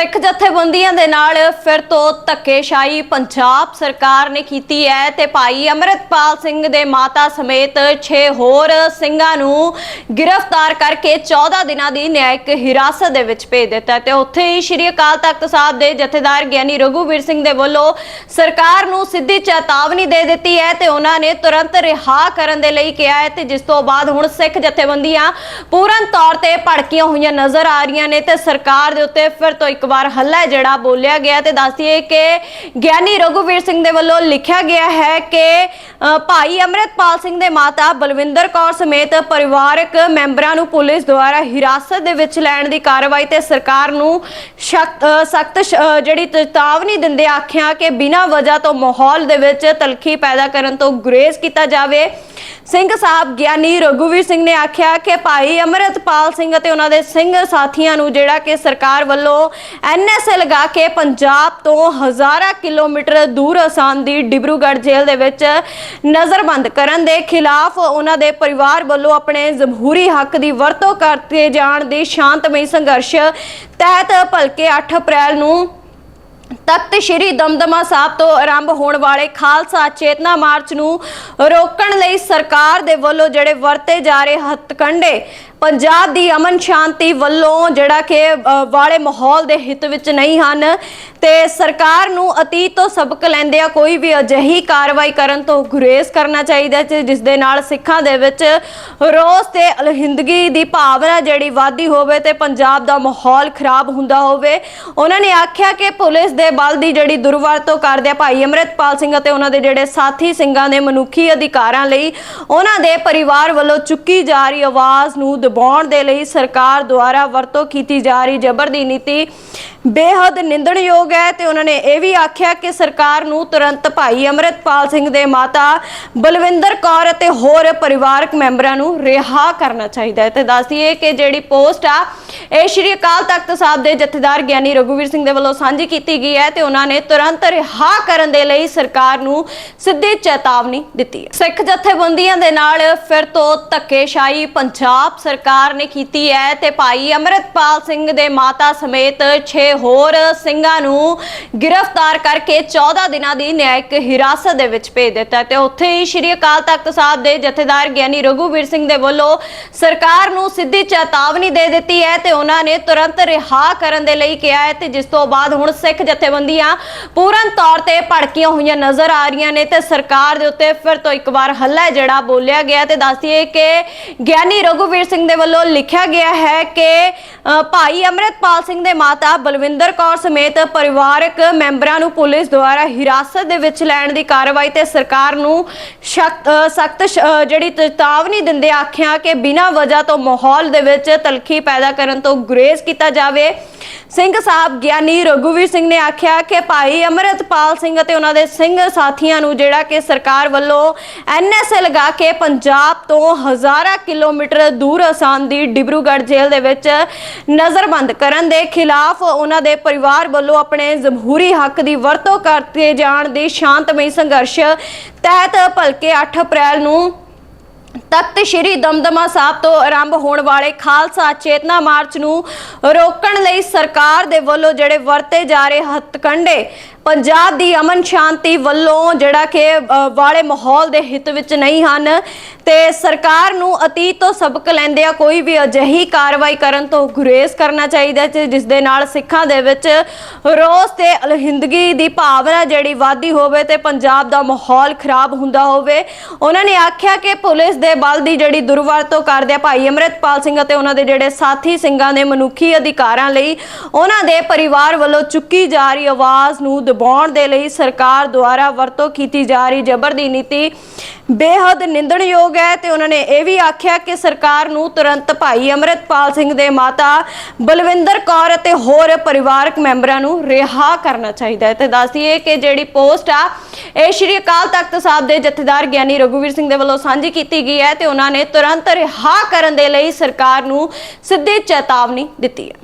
ਸਿੱਖ ਜਥੇਬੰਦੀਆਂ ਦੇ ਨਾਲ ਫਿਰ ਤੋਂ ਧੱਕੇਸ਼ਾਹੀ ਪੰਜਾਬ ਸਰਕਾਰ ਨੇ ਕੀਤੀ ਹੈ ਤੇ ਭਾਈ ਅਮਰਤਪਾਲ ਸਿੰਘ ਦੇ ਮਾਤਾ ਸਮੇਤ 6 ਹੋਰ ਸਿੰਘਾਂ ਨੂੰ ਗ੍ਰਿਫਤਾਰ ਕਰਕੇ 14 ਦਿਨਾਂ ਦੀ ਨਿਆਇਕ ਹਿਰਾਸਤ ਦੇ ਵਿੱਚ ਭੇਜ ਦਿੱਤਾ ਤੇ ਉੱਥੇ ਹੀ ਸ਼੍ਰੀ ਅਕਾਲ ਤਖਤ ਸਾਹਿਬ ਦੇ ਜਥੇਦਾਰ ਗਿਆਨੀ ਰਘੂਵੀਰ ਸਿੰਘ ਦੇ ਵੱਲੋਂ ਸਰਕਾਰ ਨੂੰ ਸਿੱਧੀ ਚੇਤਾਵਨੀ ਦੇ ਦਿੱਤੀ ਹੈ ਤੇ ਉਹਨਾਂ ਨੇ ਤੁਰੰਤ ਰਿਹਾ ਕਰਨ ਦੇ ਲਈ ਕਿਹਾ ਹੈ ਤੇ ਜਿਸ ਤੋਂ ਬਾਅਦ ਹੁਣ ਸਿੱਖ ਜਥੇਬੰਦੀਆਂ ਪੂਰਨ ਤੌਰ ਤੇ ਭੜਕੀਆਂ ਹੋਈਆਂ ਨਜ਼ਰ ਆ ਰਹੀਆਂ ਨੇ ਤੇ ਸਰਕਾਰ ਦੇ ਉੱਤੇ ਫਿਰ ਤੋਂ ਇੱਕ ਵਾਰ ਹੱਲਾ ਜਿਹੜਾ ਬੋਲਿਆ ਗਿਆ ਤੇ ਦੱਸਦੀਏ ਕਿ ਗਿਆਨੀ ਰਘੁਵੀਰ ਸਿੰਘ ਦੇ ਵੱਲੋਂ ਲਿਖਿਆ ਗਿਆ ਹੈ ਕਿ ਭਾਈ ਅਮਰਿਤਪਾਲ ਸਿੰਘ ਦੇ ਮਾਤਾ ਬਲਵਿੰਦਰ ਕੌਰ ਸਮੇਤ ਪਰਿਵਾਰਕ ਮੈਂਬਰਾਂ ਨੂੰ ਪੁਲਿਸ ਦੁਆਰਾ ਹਿਰਾਸਤ ਦੇ ਵਿੱਚ ਲੈਣ ਦੀ ਕਾਰਵਾਈ ਤੇ ਸਰਕਾਰ ਨੂੰ ਸਖਤ ਜਿਹੜੀ ਚੇਤਾਵਨੀ ਦਿੰਦੇ ਆਖਿਆ ਕਿ ਬਿਨਾਂ ਵਜ੍ਹਾ ਤੋਂ ਮਾਹੌਲ ਦੇ ਵਿੱਚ ਤਲਖੀ ਪੈਦਾ ਕਰਨ ਤੋਂ ਗੁਰੇਜ਼ ਕੀਤਾ ਜਾਵੇ। ਸਿੰਘ ਸਾਹਿਬ ਗਿਆਨੀ ਰਘੂਵੀਰ ਸਿੰਘ ਨੇ ਆਖਿਆ ਕਿ ਭਾਈ ਅਮਰਤਪਾਲ ਸਿੰਘ ਅਤੇ ਉਹਨਾਂ ਦੇ ਸਿੰਘ ਸਾਥੀਆਂ ਨੂੰ ਜਿਹੜਾ ਕਿ ਸਰਕਾਰ ਵੱਲੋਂ ਐਨਐਸਏ ਲਗਾ ਕੇ ਪੰਜਾਬ ਤੋਂ ਹਜ਼ਾਰਾਂ ਕਿਲੋਮੀਟਰ ਦੂਰ ਅਸਾਮ ਦੀ ਡਿਬਰੂਗੜ੍ਹ ਜੇਲ੍ਹ ਦੇ ਵਿੱਚ ਨਜ਼ਰਬੰਦ ਕਰਨ ਦੇ ਖਿਲਾਫ ਉਹਨਾਂ ਦੇ ਪਰਿਵਾਰ ਵੱਲੋਂ ਆਪਣੇ ਜਮਹੂਰੀ ਹੱਕ ਦੀ ਵਰਤੋਂ ਕਰਦੇ ਜਾਣ ਦੀ ਸ਼ਾਂਤਮਈ ਸੰਘਰਸ਼ ਤਹਿਤ ਭਲਕੇ 8 ਅਪ੍ਰੈਲ ਨੂੰ ਤਖਤ ਸ਼੍ਰੀ ਦਮਦਮਾ ਸਾਹਿਬ ਤੋਂ ਆਰੰਭ ਹੋਣ ਵਾਲੇ ਖਾਲਸਾ ਚੇਤਨਾ ਮਾਰਚ ਨੂੰ ਰੋਕਣ ਲਈ ਸਰਕਾਰ ਦੇ ਵੱਲੋਂ ਜਿਹੜੇ ਵਰਤੇ ਜਾ ਰਹੇ ਹੱਥਕੰਡੇ ਪੰਜਾਬ ਦੀ ਅਮਨ ਸ਼ਾਂਤੀ ਵੱਲੋਂ ਜਿਹੜਾ ਕਿ ਵਾਲੇ ਮਾਹੌਲ ਦੇ ਹਿੱਤ ਵਿੱਚ ਨਹੀਂ ਹਨ ਤੇ ਸਰਕਾਰ ਨੂੰ ਅਤੀਤ ਤੋਂ ਸਬਕ ਲੈਂਦੇ ਆ ਕੋਈ ਵੀ ਅਜਿਹੀ ਕਾਰਵਾਈ ਕਰਨ ਤੋਂ ਗੁਰੇਜ਼ ਕਰਨਾ ਚਾਹੀਦਾ ਹੈ, ਤੇ ਜਿਸ ਦੇ ਨਾਲ ਸਿੱਖਾਂ ਦੇ ਵਿੱਚ ਰੋਸ ਤੇ ਅਲਹਿੰਦਗੀ ਦੀ ਭਾਵਨਾ ਜਿਹੜੀ ਵਾਧੀ ਹੋਵੇ ਤੇ ਪੰਜਾਬ ਦਾ ਮਾਹੌਲ ਖਰਾਬ ਹੁੰਦਾ ਹੋਵੇ। ਉਹਨਾਂ ਨੇ ਆਖਿਆ ਕਿ ਪੁਲਿਸ ਦੇ ਬਲ ਦੀ ਜਿਹੜੀ ਦੁਰਵਰਤੋਂ ਕਰਦੇ ਆ ਭਾਈ ਅਮਰਿਤਪਾਲ ਸਿੰਘ ਅਤੇ ਉਹਨਾਂ ਦੇ ਜਿਹੜੇ ਸਾਥੀ ਸਿੰਘਾਂ ਦੇ ਮਨੁੱਖੀ ਅਧਿਕਾਰਾਂ ਲਈ ਉਹਨਾਂ ਦੇ ਪਰਿਵਾਰ ਵੱਲੋਂ ਚੁੱਕੀ ਜਾ ਰਹੀ ਆਵਾਜ਼ ਨੂੰ ਦਬਾਉਣ ਦੇ ਲਈ ਸਰਕਾਰ ਦੁਆਰਾ ਵਰਤੋਂ ਕੀਤੀ ਜਾ ਰਹੀ ਜ਼ਬਰ ਦੀ ਨੀਤੀ ਬੇਹੱਦ ਨਿੰਦਣਯੋਗ ਹੈ ਤੇ ਉਹਨਾਂ ਨੇ ਇਹ ਵੀ ਆਖਿਆ ਕਿ ਸਰਕਾਰ ਨੂੰ ਤੁਰੰਤ ਭਾਈ ਅਮਰਿਤਪਾਲ ਸਿੰਘ ਦੇ ਮਾਤਾ ਬਲਵਿੰਦਰ ਕੌਰ ਅਤੇ ਹੋਰ ਪਰਿਵਾਰਕ ਮੈਂਬਰਾਂ ਨੂੰ ਰਿਹਾ ਕਰਨਾ ਚਾਹੀਦਾ ਹੈ। ਤੇ ਦੱਸਦੀਏ ਕਿ ਜਿਹੜੀ ਪੋਸਟ ਆ, ਇਹ ਸ਼੍ਰੀ ਅਕਾਲ ਤਖਤ ਸਾਹਿਬ ਦੇ ਜਥੇਦਾਰ ਗਿਆਨੀ ਰਘੁਵੀਰ ਸਿੰਘ ਦੇ ਵੱਲੋਂ ਸਾਂਝੀ ਕੀਤੀ ਗਈ ਹੈ ਤੇ ਉਹਨਾਂ ਨੇ ਤੁਰੰਤ ਰਿਹਾ ਕਰਨ ਦੇ ਲਈ ਸਰਕਾਰ ਨੂੰ ਸਿੱਧੀ ਚੇਤਾਵਨੀ ਦਿੱਤੀ ਹੈ। ਸਿੱਖ ਜਥੇਬੰਦੀਆਂ ਦੇ ਨਾਲ ਫਿਰ ਤੋਂ ਧੱਕੇਸ਼ਾਹੀ ਪੰਜਾਬ ਸਰਕਾਰ ਨੇ ਕੀਤੀ ਹੈ ਤੇ ਭਾਈ ਅਮਰਿਤਪਾਲ ਸਿੰਘ ਦੇ ਮਾਤਾ ਸਮੇਤ 6 ਹੋਰ ਸਿੰਘਾਂ ਨੂੰ ਗ੍ਰਿਫਤਾਰ ਕਰਕੇ 14 ਦਿਨਾਂ ਦੀ ਨਿਆਇਕ ਹਿਰਾਸਤ ਦੇ ਵਿੱਚ ਭੇਜ ਦਿੱਤਾ ਤੇ ਉੱਥੇ ਹੀ ਸ਼੍ਰੀ ਅਕਾਲ ਤਖਤ ਸਾਹਿਬ ਦੇ ਜਥੇਦਾਰ ਗਿਆਨੀ ਰਘੁਵੀਰ ਸਿੰਘ ਦੇ ਵੱਲੋਂ ਸਰਕਾਰ ਨੂੰ ਸਿੱਧੀ ਚੇਤਾਵਨੀ ਦੇ ਦਿੱਤੀ ਹੈ ਤੇ ਉਹਨਾਂ ਨੇ ਤੁਰੰਤ ਰਿਹਾ ਕਰਨ ਦੇ ਲਈ ਕਿਹਾ ਹੈ ਤੇ ਜਿਸ ਤੋਂ ਬਾਅਦ ਹੁਣ ਸਿੱਖ ਜਥੇਬੰਦੀਆਂ ਪੂਰਨ ਤੌਰ ਤੇ ਭੜਕੀਆਂ ਹੋਈਆਂ ਨਜ਼ਰ ਆ ਰਹੀਆਂ ਨੇ ਤੇ ਸਰਕਾਰ ਦੇ ਉੱਤੇ ਫਿਰ ਤੋਂ ਇੱਕ ਵਾਰ ਹੱਲਾ ਜਿਹੜਾ ਬੋਲਿਆ ਗਿਆ ਤੇ ਦੱਸਦੀਏ ਕਿ ਗਿਆਨੀ ਰਘੂਵੀਰ ਸਿੰਘ ਦੇ ਵੱਲੋਂ ਲਿਖਿਆ ਗਿਆ ਹੈ ਕਿ ਭਾਈ ਅਮਰਿਤਪਾਲ ਸਿੰਘ ਦੇ ਮਾਤਾ ਬਲਵਿੰਦਰ ਕੌਰ ਸਮੇਤ ਪਰਿਵਾਰਕ ਮੈਂਬਰਾਂ ਨੂੰ ਪੁਲਿਸ ਦੁਆਰਾ ਹਿਰਾਸਤ ਦੇ ਵਿੱਚ ਲੈਣ ਦੀ ਕਾਰਵਾਈ ਤੇ ਸਰਕਾਰ ਨੂੰ ਸਖਤ ਜਿਹੜੀ ਚੇਤਾਵਨੀ ਦਿੰਦੇ ਆਖਿਆ ਕਿ ਬਿਨਾਂ ਵਜ੍ਹਾ ਤੋਂ ਮਾਹੌਲ ਦੇ ਵਿੱਚ ਤਲਖੀ ਪੈਦਾ ਕਰਨ ਤੋਂ ਗੁਰੇਜ਼ ਕੀਤਾ ਜਾਵੇ। ਸਿੰਘ ਸਾਹਿਬ ਗਿਆਨੀ ਰਘੁਵੀਰ ਸਿੰਘ ਨੇ ਆਖਿਆ ਕਿ ਭਾਈ ਅਮਰਿਤਪਾਲ ਸਿੰਘ ਅਤੇ ਉਹਨਾਂ ਦੇ ਸਿੰਘ ਸਾਥੀਆਂ ਨੂੰ ਜਿਹੜਾ ਕਿ ਸਰਕਾਰ ਵੱਲੋਂ ਐਨਐਸਏ ਲਗਾ ਕੇ ਪੰਜਾਬ ਤੋਂ ਹਜ਼ਾਰਾਂ ਕਿਲੋਮੀਟਰ ਦੂਰ ਅਸਾਮ ਦੀ ਡਿਬਰੂਗੜ੍ਹ ਜੇਲ੍ਹ ਦੇ ਵਿੱਚ ਨਜ਼ਰਬੰਦ ਕਰਨ ਦੇ ਖਿਲਾਫ ਉਹਨਾਂ ਦੇ ਪਰਿਵਾਰ ਵੱਲੋਂ ਆਪਣੇ ਜਮਹੂਰੀ ਹੱਕ ਦੀ ਵਰਤੋਂ ਕਰਦੇ ਜਾਣ ਦੀ ਸ਼ਾਂਤਮਈ ਸੰਘਰਸ਼ ਤਹਿਤ ਭਲਕੇ 8 ਅਪ੍ਰੈਲ ਨੂੰ ਤਖਤ ਸ਼੍ਰੀ ਦਮਦਮਾ ਸਾਹਿਬ ਤੋਂ ਆਰੰਭ ਹੋਣ ਵਾਲੇ ਖਾਲਸਾ ਚੇਤਨਾ ਮਾਰਚ ਨੂੰ ਰੋਕਣ ਲਈ ਸਰਕਾਰ ਦੇ ਵੱਲੋਂ ਜਿਹੜੇ ਵਰਤੇ ਜਾ ਰਹੇ ਹੱਥਕੰਡੇ ਪੰਜਾਬ ਦੀ ਅਮਨ ਸ਼ਾਂਤੀ ਵੱਲੋਂ ਜਿਹੜਾ ਕਿ ਵਾਲੇ ਮਾਹੌਲ ਦੇ ਹਿੱਤ ਵਿੱਚ ਨਹੀਂ ਹਨ ਤੇ ਸਰਕਾਰ ਨੂੰ ਅਤੀਤ ਤੋਂ ਸਬਕ ਲੈਂਦੇ ਆ, ਕੋਈ ਵੀ ਅਜਿਹੀ ਕਾਰਵਾਈ ਕਰਨ ਤੋਂ ਗੁਰੇਜ਼ ਕਰਨਾ ਚਾਹੀਦਾ ਹੈ, ਜਿਸ ਦੇ ਨਾਲ ਸਿੱਖਾਂ ਦੇ ਵਿੱਚ ਰੋਸ ਤੇ ਅਲਹਿੰਦਗੀ ਦੀ ਭਾਵਨਾ ਜਿਹੜੀ ਵਾਧੀ ਹੋਵੇ ਤੇ ਪੰਜਾਬ ਦਾ ਮਾਹੌਲ ਖਰਾਬ ਹੁੰਦਾ ਹੋਵੇ। ਉਹਨਾਂ ਨੇ ਆਖਿਆ ਕਿ ਪੁਲਿਸ ਦੇ ਬਲ ਦੀ ਜਿਹੜੀ ਦੁਰਵਰਤੋਂ ਕਰਦੇ ਆ ਭਾਈ ਅਮਰਿਤਪਾਲ ਸਿੰਘ ਅਤੇ ਉਹਨਾਂ ਦੇ ਜਿਹੜੇ ਸਾਥੀ ਸਿੰਘਾਂ ਦੇ ਮਨੁੱਖੀ ਅਧਿਕਾਰਾਂ ਲਈ, ਉਹਨਾਂ ਦੇ ਪਰਿਵਾਰ ਵੱਲੋਂ ਚੁੱਕੀ ਜਾ ਰਹੀ ਆਵਾਜ਼ ਨੂੰ ਦਬਾਉਣ ਦੇ ਲਈ ਸਰਕਾਰ ਦੁਆਰਾ ਵਰਤੋਂ ਕੀਤੀ ਜਾ ਰਹੀ ਜ਼ਬਰ ਦੀ ਨੀਤੀ ਬੇਹੱਦ ਨਿੰਦਣਯੋਗ ਹੈ ਤੇ ਉਹਨਾਂ ਨੇ ਇਹ ਵੀ ਆਖਿਆ ਕਿ ਸਰਕਾਰ ਨੂੰ ਤੁਰੰਤ ਭਾਈ ਅਮਰਿਤਪਾਲ ਸਿੰਘ ਦੇ ਮਾਤਾ ਬਲਵਿੰਦਰ ਕੌਰ ਅਤੇ ਹੋਰ ਪਰਿਵਾਰਕ ਮੈਂਬਰਾਂ ਨੂੰ ਰਿਹਾ ਕਰਨਾ ਚਾਹੀਦਾ ਹੈ। ਤੇ ਦੱਸਦੀਏ ਕਿ ਜਿਹੜੀ ਪੋਸਟ ਆ, ਇਹ ਸ਼੍ਰੀ ਅਕਾਲ ਤਖਤ ਸਾਹਿਬ ਦੇ ਜਥੇਦਾਰ ਗਿਆਨੀ ਰਘੁਵੀਰ ਸਿੰਘ ਦੇ ਵੱਲੋਂ ਸਾਂਝੀ ਕੀਤੀ ਗਈ ਹੈ ਤੇ ਉਹਨਾਂ ਨੇ ਤੁਰੰਤ ਰਿਹਾ ਕਰਨ ਦੇ ਲਈ ਸਰਕਾਰ ਨੂੰ ਸਿੱਧੀ ਚੇਤਾਵਨੀ ਦਿੱਤੀ ਹੈ।